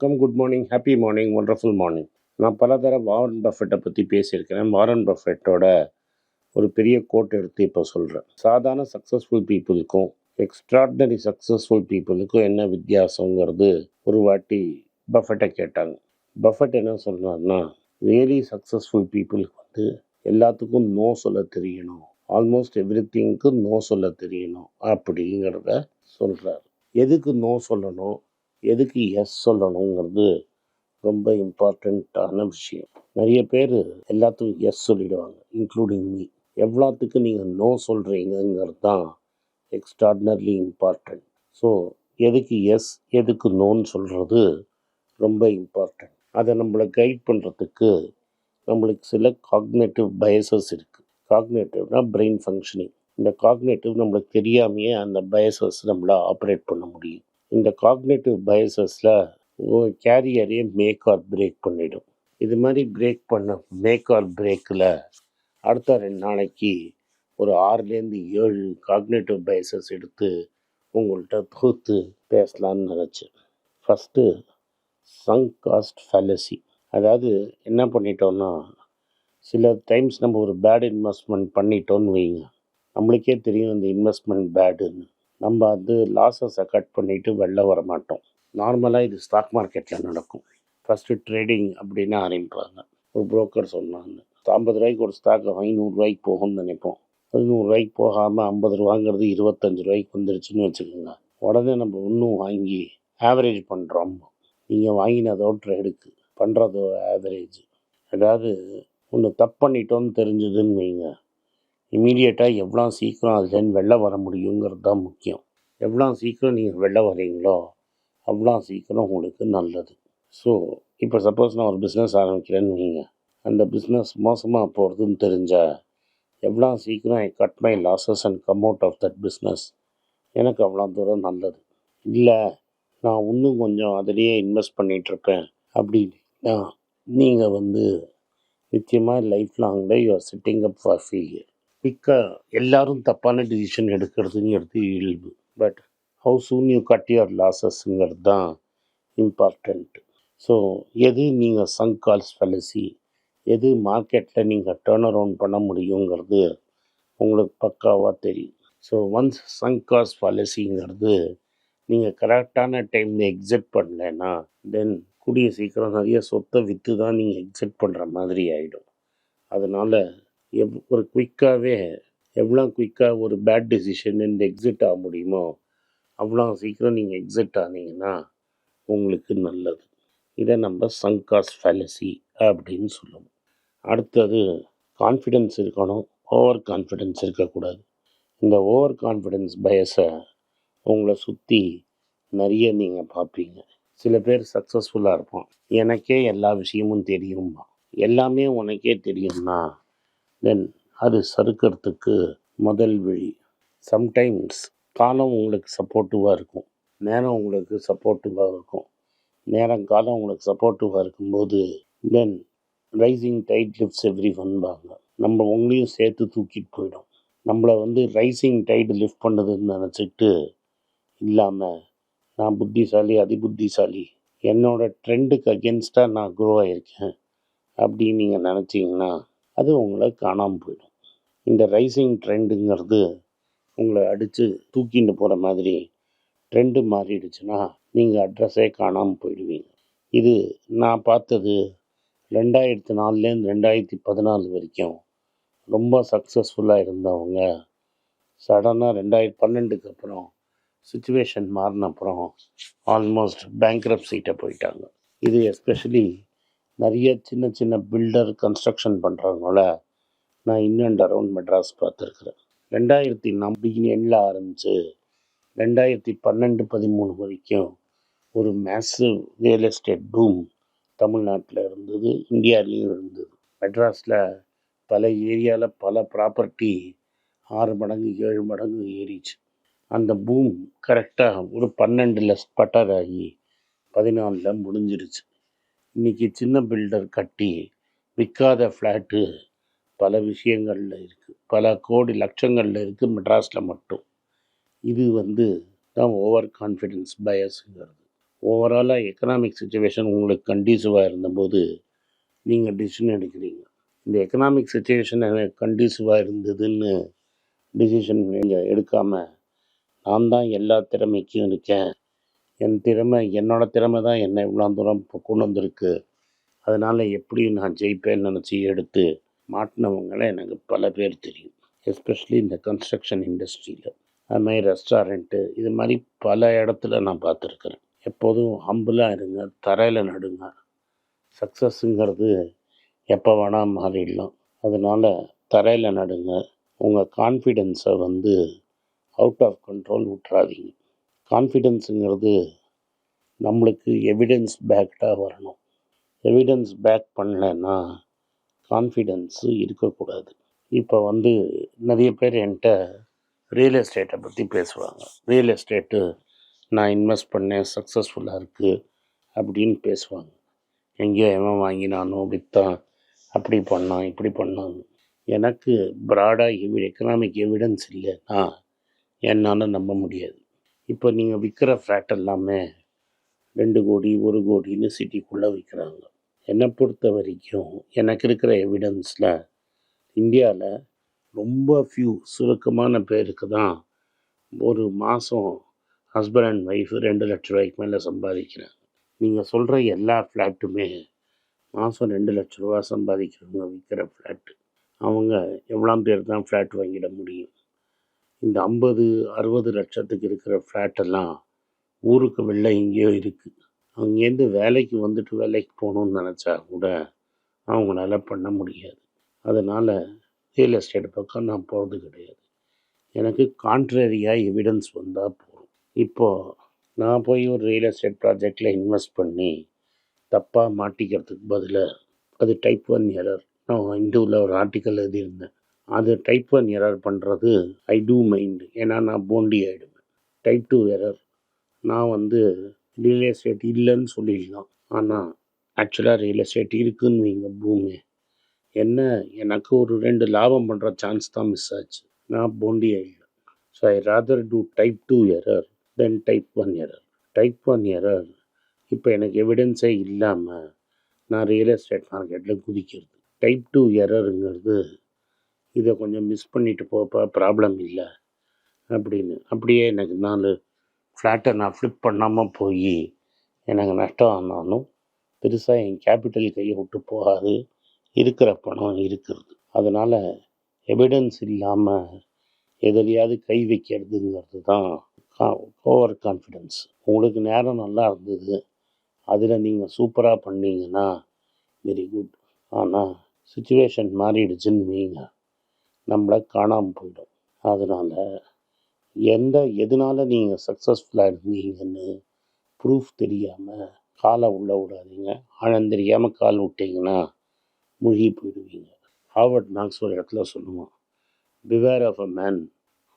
வணக்கம் good morning happy morning wonderful morning நான் பல தர வாரன் பஃபெட்டை பற்றி பேசியிருக்கிறேன். வாரன் பஃபெட்டோட ஒரு பெரிய கோட் எடுத்து இப்போ சொல்கிறேன் சாதாரண சக்ஸஸ்ஃபுல் பீப்புளுக்கும் எக்ஸ்ட்ராடினரி சக்ஸஸ்ஃபுல் பீப்புளுக்கும் என்ன வித்தியாசங்கிறது ஒரு வாட்டி பஃபெட்டை கேட்டாங்க. பஃபெட் என்ன சொல்கிறாருன்னா ரியலி சக்ஸஸ்ஃபுல் பீப்புளுக்கு வந்து எல்லாத்துக்கும் நோ சொல்ல தெரியணும். ஆல்மோஸ்ட் எவ்ரி திங்க்கு நோ சொல்ல தெரியணும். அப்படிங்கிறத சொல்கிறார் எதுக்கு நோ சொல்லணும்? எதுக்கு எஸ் சொல்லணுங்கிறது ரொம்ப இம்பார்ட்டண்ட்டான விஷயம். நிறைய பேர் எல்லாத்துக்கும் எஸ் சொல்லிடுவாங்க இன்க்ளூடிங் மீ எவ்வளோத்துக்கு நீங்கள் நோ சொல்கிறீங்கிறது தான் எக்ஸ்ட்ராடினர்லி இம்பார்ட்டண்ட் ஸோ எதுக்கு எஸ் எதுக்கு நோன்னு சொல்கிறது ரொம்ப இம்பார்ட்டண்ட் அதை நம்மளை கைட் பண்ணுறதுக்கு நம்மளுக்கு சில காக்னேட்டிவ் பயசஸ் இருக்குது காக்னேட்டிவ்னா பிரெயின் ஃபங்க்ஷனிங் இந்த காக்னேட்டிவ் நம்மளுக்கு தெரியாமையே அந்த பயசஸ் நம்மளை ஆப்ரேட் பண்ண முடியும். இந்த காக்னேட்டிவ் பயசஸில் கேரியரையே மேக் ஆர் பிரேக் பண்ணிடும். இது மாதிரி பிரேக் பண்ண மேக் ஆர் பிரேக்கில் அடுத்த ரெண்டு நாளைக்கு ஒரு ஆறுலேருந்து ஏழு காக்னேட்டிவ் பயசஸ் எடுத்து உங்கள்கிட்ட தொகுத்து பேசலான்னு நினச்சேன். ஃபஸ்ட்டு சங் காஸ்ட் ஃபேலசி அதாவது என்ன பண்ணிட்டோன்னா சில டைம்ஸ் நம்ம ஒரு பேட் இன்வெஸ்ட்மெண்ட் பண்ணிட்டோன்னு வைங்க. நம்மளுக்கே தெரியும் இந்த இன்வெஸ்ட்மெண்ட் பேடுன்னு நம்ம அது லாஸஸை கட் பண்ணிவிட்டு வெளில வர மாட்டோம் நார்மலாக இது ஸ்டாக் மார்க்கெட்டில் நடக்கும். ஃபஸ்ட்டு ட்ரேடிங் அப்படின்னு ஆரம்பிப்பாங்க. ஒரு புரோக்கர் சொன்னாங்க. ஐம்பது ரூபாய்க்கு ஒரு ஸ்டாக் நூறுரூவாய்க்கு போகும்னு நினைப்போம். அது நூறுரூவாய்க்கு போகாமல் ஐம்பது ரூபாங்கிறது இருபத்தஞ்சு ரூபாய்க்கு வந்துருச்சுன்னு வச்சுக்கோங்க. உடனே நம்ம இன்னும் வாங்கி ஆவரேஜ் பண்ணுறோம் நீங்கள் வாங்கினதோ ட்ரேடுக்கு பண்ணுறதோ ஆவரேஜ் அதாவது ஒன்று தப்பு பண்ணிட்டோன்னு தெரிஞ்சதுன்னு வைங்க. இமீடியட்டாக எவ்வளோ சீக்கிரம் அதுலேருந்து வெளில வர முடியுங்கிறது தான் முக்கியம். எவ்வளோ சீக்கிரம் நீங்கள் வெளில வரீங்களோ அவ்வளோ சீக்கிரம் உங்களுக்கு நல்லது. ஸோ இப்போ சப்போஸ் நான் ஒரு பிஸ்னஸ் ஆரம்பிக்கிறேன்னு வைங்க. அந்த பிஸ்னஸ் மோசமாக போகிறதுன்னு தெரிஞ்சால் எவ்வளோ சீக்கிரம் I cut my losses and come out of that business எனக்கு அவ்வளோ தூரம் நல்லது. இல்லை நான் இன்னும் கொஞ்சம் அதிலேயே இன்வெஸ்ட் பண்ணிகிட்ருப்பேன் அப்படின்னா. நீங்கள் வந்து நிச்சயமாக லைஃப் லாங்கில் you're sitting up for failure குயிக்காக எல்லாரும் தப்பான டிசிஷன் எடுக்கிறதுங்கிறது இயல்பு but how soon you cut your லாஸஸ்ங்கிறது தான் இம்பார்ட்டண்ட் ஸோ எது நீங்கள் சங்க் கால்ஸ் ஃபெலசி எது மார்க்கெட்டில் நீங்கள் டேர்ன் அரவுண்ட் பண்ண முடியுங்கிறது உங்களுக்கு பக்காவாக தெரியும். ஸோ ஒன்ஸ் சங்க் காஸ் பாலிசிங்கிறது நீங்கள் கரெக்டான டைமில் எக்ஸிட் பண்ணலைன்னா தென் கூடிய சீக்கிரம் நிறைய சொத்தை விற்று தான் நீங்கள் எக்ஸிட் பண்ணுற மாதிரி ஆகிடும் அதனால் எவ் ஒரு குயிக்காகவே எவ்வளோ குயிக்காக ஒரு பேட் டெசிஷன் எக்ஸிட் ஆக முடியுமோ அவ்வளோ சீக்கிரம் நீங்கள் எக்ஸிட் ஆனீங்கன்னா உங்களுக்கு நல்லது. இதை நம்ம சங்காஸ் ஃபேலசி அப்படின்னு சொல்லுவோம். அடுத்தது கான்ஃபிடென்ஸ் இருக்கணும். ஓவர் கான்ஃபிடென்ஸ் இருக்கக்கூடாது. இந்த ஓவர் கான்ஃபிடென்ஸ் பயஸை உங்களை சுற்றி நிறைய நீங்கள் பார்ப்பீங்க. சில பேர் சக்ஸஸ்ஃபுல்லாக இருப்போம் எனக்கே எல்லா விஷயமும் தெரியுமா எல்லாமே உனக்கே தெரியும்னா தென் அது சறுக்கிறதுக்கு முதல் வழி. சம்டைம்ஸ் காலம் உங்களுக்கு சப்போர்ட்டிவாக இருக்கும். நேரம் உங்களுக்கு சப்போர்ட்டிவாக இருக்கும். நேரம் காலம் உங்களுக்கு சப்போர்ட்டிவாக இருக்கும்போது then rising tide lifts every ஒன்பாங்க நம்ம உங்களையும் சேர்த்து தூக்கிட்டு போயிடும். நம்மளை வந்து ரைசிங் டைடு லிஃப்ட் பண்ணுதுன்னு நினச்சிக்கிட்டு இல்லாமல் நான் புத்திசாலி அதிபுத்திசாலி என்னோடய ட்ரெண்டுக்கு அகென்ஸ்டாக நான் குரோ ஆகியிருக்கேன் அப்படின்னு நீங்கள் நினச்சிங்கன்னா அது உங்களை காணாமல் போயிடும். இந்த ரைசிங் ட்ரெண்டுங்கிறது உங்களை அடித்து தூக்கிட்டு போகிற மாதிரி ட்ரெண்டு மாறிடுச்சுன்னா நீங்கள் அட்ரஸே காணாமல் போயிடுவீங்க. இது நான் பார்த்தது ரெண்டாயிரத்தி நாலுலேருந்து ரெண்டாயிரத்தி பதினாலு வரைக்கும் ரொம்ப சக்ஸஸ்ஃபுல்லாக இருந்தவங்க சடனாக ரெண்டாயிரத்தி பன்னெண்டுக்கு அப்புறம் சுச்சுவேஷன் மாறின அப்புறம் ஆல்மோஸ்ட் பேங்க்ரப் சீட்டை போயிட்டாங்க. இது எஸ்பெஷலி நிறைய சின்ன சின்ன பில்டர் கன்ஸ்ட்ரக்ஷன் பண்ணுறவங்கள நான் இன்னும் அண்ட் அரவுண்ட் மெட்ராஸ் பார்த்துருக்குறேன். ரெண்டாயிரத்தி நம்பினில் ஆரம்பித்து ரெண்டாயிரத்தி பன்னெண்டு பதிமூணு வரைக்கும் ஒரு மேசிவ் ரியல் எஸ்டேட் பூம் தமிழ்நாட்டில் இருந்தது இந்தியாவிலையும் இருந்தது. மெட்ராஸில் பல ஏரியாவில் பல ப்ராப்பர்ட்டி ஆறு மடங்கு ஏழு மடங்கு ஏறிச்சு. அந்த பூம் கரெக்டாக ஒரு பன்னெண்டில் ஸ்பட்டர் ஆகி பதினாலில் முடிஞ்சிருச்சு. இன்றைக்கி சின்ன பில்டர் கட்டி விற்காத ஃப்ளாட்டு பல விஷயங்களில் இருக்குது பல கோடி லட்சங்களில் இருக்குது மெட்ராஸில் மட்டும். இது வந்து தான் ஓவர் கான்ஃபிடென்ஸ் பயஸுங்கிறது ஓவராலாக எக்கனாமிக் சுச்சுவேஷன் உங்களுக்கு கண்டியூசிவாக இருந்தபோது நீங்கள் டிசிஷன் எடுக்கிறீங்க. இந்த எக்கனாமிக் சுச்சுவேஷன் எனக்கு இருந்ததுன்னு டிசிஷன் நீங்கள் எடுக்காமல் நான் தான் எல்லா திறமைக்கும் இருக்கேன். என் திறமை என்னோட திறமை தான் என்னை இவ்வளோ தூரம் இப்போ கொண்டு வந்திருக்கு. அதனால் எப்படி நான் ஜெயிப்பேன்னு நினச்சி எடுத்து மாட்டினவங்கள எனக்கு பல பேர் தெரியும். எஸ்பெஷலி இந்த கன்ஸ்ட்ரக்ஷன் இண்டஸ்ட்ரியில் அது மாதிரி ரெஸ்டாரண்ட்டு இது மாதிரி பல இடத்துல நான் பார்த்துருக்குறேன். எப்போதும் ஹம்பிளாக இருங்க தரையில் நடுங்க. சக்ஸஸ்ஸுங்கிறது எப்போ வேணால் மாறிடலாம். அதனால் தரையில் நடுங்க. உங்கள் கான்ஃபிடென்ஸை வந்து அவுட் ஆஃப் கண்ட்ரோல் விட்றாதீங்க கான்ஃபிடென்ஸுங்கிறது நம்மளுக்கு எவிடன்ஸ் பேக்டாக வரணும். எவிடன்ஸ் பேக் பண்ணலைன்னா கான்ஃபிடென்ஸு இருக்கக்கூடாது. இப்போ வந்து நிறைய பேர் என்கிட்ட ரியல் எஸ்டேட்டை பற்றி பேசுவாங்க. ரியல் எஸ்டேட்டு நான் இன்வெஸ்ட் பண்ணேன் சக்ஸஸ்ஃபுல்லாக இருக்குது அப்படின்னு பேசுவாங்க. எங்கேயோ எவன் வாங்கினானோ விற்றான் அப்படி பண்ணான் இப்படி பண்ணான். எனக்கு ப்ராடாக எவி எக்கனாமிக் எவிடன்ஸ் இல்லைன்னா என்னால் நம்ப முடியாது. இப்போ நீங்கள் விற்கிற ஃப்ளாட் எல்லாமே ரெண்டு கோடி ஒரு கோடின்னு சிட்டிக்குள்ளே விற்கிறாங்க என்னை பொறுத்த வரைக்கும் எனக்கு இருக்கிற எவிடன்ஸில் இந்தியாவில் ரொம்ப ஃபியூ சுருக்கமான பேருக்கு தான் ஒரு மாதம் ஹஸ்பண்ட் அண்ட் ஒய்ஃப் ரெண்டு லட்ச ரூபாய்க்கு மேலே சம்பாதிக்கிறாங்க. நீங்கள் சொல்கிற எல்லா ஃப்ளாட்டுமே மாதம் ரெண்டு லட்ச ரூபா சம்பாதிக்கிறவங்க விற்கிற ஃப்ளாட்டு அவங்க எவ்வளோ பேர் தான் ஃப்ளாட் வாங்கிட முடியும்? இந்த ஐம்பது அறுபது லட்சத்துக்கு இருக்கிற ஃப்ளாட்டெல்லாம் ஊருக்கு வெளில எங்கேயோ இருக்குது அங்கேருந்து வேலைக்கு வந்துட்டு வேலைக்கு போகணுன்னு நினச்சா கூட அவங்களால பண்ண முடியாது. அதனால் ரியல் எஸ்டேட் பக்கம் நான் போகிறது கிடையாது. எனக்கு கான்ட்ரரியாக எவிடன்ஸ் வந்தால் போதும். இப்போது நான் போய் ஒரு ரியல் எஸ்டேட் ப்ராஜெக்டில் இன்வெஸ்ட் பண்ணி தப்பாக மாட்டிக்கிறதுக்கு பதிலாக அது டைப் ஒன் எரர் நான் இந்துவில் ஒரு ஆர்டிக்கல் எழுதியிருந்தேன். அது டைப் ஒன் எரர் பண்ணுறது ஐ டூ மைண்ட் ஏன்னா நான் போண்டி ஆகிடுவேன் டைப் டூ எரர் நான் வந்து ரியல் எஸ்டேட் இல்லைன்னு சொல்லிடலாம். ஆனால் ஆக்சுவலாக ரியல் எஸ்டேட் இருக்குன்னு வைங்க பூமி. என்ன? எனக்கு ஒரு ரெண்டு லாபம் பண்ணுற சான்ஸ் தான் மிஸ் ஆச்சு. நான் போண்டி ஆகிடுவேன் so I rather do type two error then type one error type one error இப்போ எனக்கு எவிடன்ஸே இல்லாமல் நான் ரியல் எஸ்டேட் மார்க்கெட்டில் குதிக்கிறது. டைப் டூ எரருங்கிறது இதை கொஞ்சம் மிஸ் பண்ணிட்டு போப்பா ப்ராப்ளம் இல்லை அப்படின்னு. அப்படியே எனக்கு நாலு ஃப்ளாட்டை நான் ஃப்ளிப் பண்ணாமல் போய் எனக்கு நஷ்டம் ஆனாலும் பெருசாக என் கேபிட்டல் கையை விட்டு போகாது இருக்கிற பணம் இருக்கிறது. அதனால் எவிடன்ஸ் இல்லாமல் எதிலையாவது கை வைக்கிறதுங்கிறது தான் ஓவர் கான்ஃபிடென்ஸ் உங்களுக்கு நேரம் நல்லா இருந்தது அதில் நீங்கள் சூப்பராக பண்ணீங்கன்னா வெரி குட் ஆனால் சுச்சுவேஷன் மாறிடுச்சுன்னு வைங்க. நம்மளை காணாமல் போயிடும். அதனால் எந்த எதனால் நீங்கள் சக்ஸஸ்ஃபுல்லாக இருந்தீங்கன்னு ப்ரூஃப் தெரியாமல் காலை உள்ளே விடாதீங்க. ஆழம் தெரியாமல் கால் விட்டீங்கன்னா மூழ்கி போயிடுவீங்க. ஹார்வர்ட் நாக்ஸ் ஒரு இடத்துல சொல்லுவான் beware of a man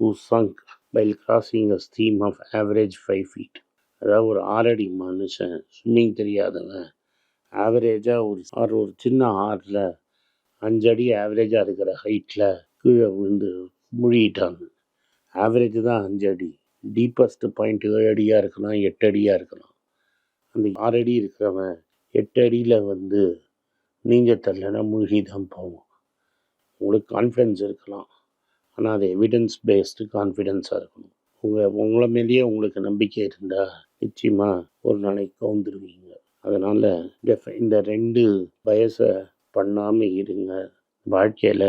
who sunk pile crossing a stream of average five feet அதாவது ஒரு ஆறடி மனுஷன் ஸ்விம்மிங் தெரியாதவன் ஆவரேஜாக ஒரு ஆறு ஒரு சின்ன ஆறில் அஞ்சடி ஆவரேஜாக இருக்கிற ஹைட்டில் கீழே விழுந்து மூழ்கிட்டான். ஆவரேஜ் தான் அஞ்சு அடி. டீப்பஸ்ட் பாயிண்ட் ஏழு அடியாக இருக்கலாம் எட்டு அடியாக இருக்கலாம் அந்த ஆறு அடி இருக்கிறவன் எட்டு அடியில் வந்து நீங்கள் தரலைன்னா மூழ்கி தான் போவோம் உங்களுக்கு கான்ஃபிடென்ஸ் இருக்கலாம். ஆனால் அது எவிடன்ஸ் பேஸ்டு கான்ஃபிடென்ஸாக இருக்கணும். உங்கள் உங்களை மேலேயே உங்களுக்கு நம்பிக்கை இருந்தால் நிச்சயமாக ஒரு நாளைக்கு கவுந்துருவீங்க. அதனால் இந்த ரெண்டு வயசை பண்ணாமல் இருங்க. வாழ்க்கையில்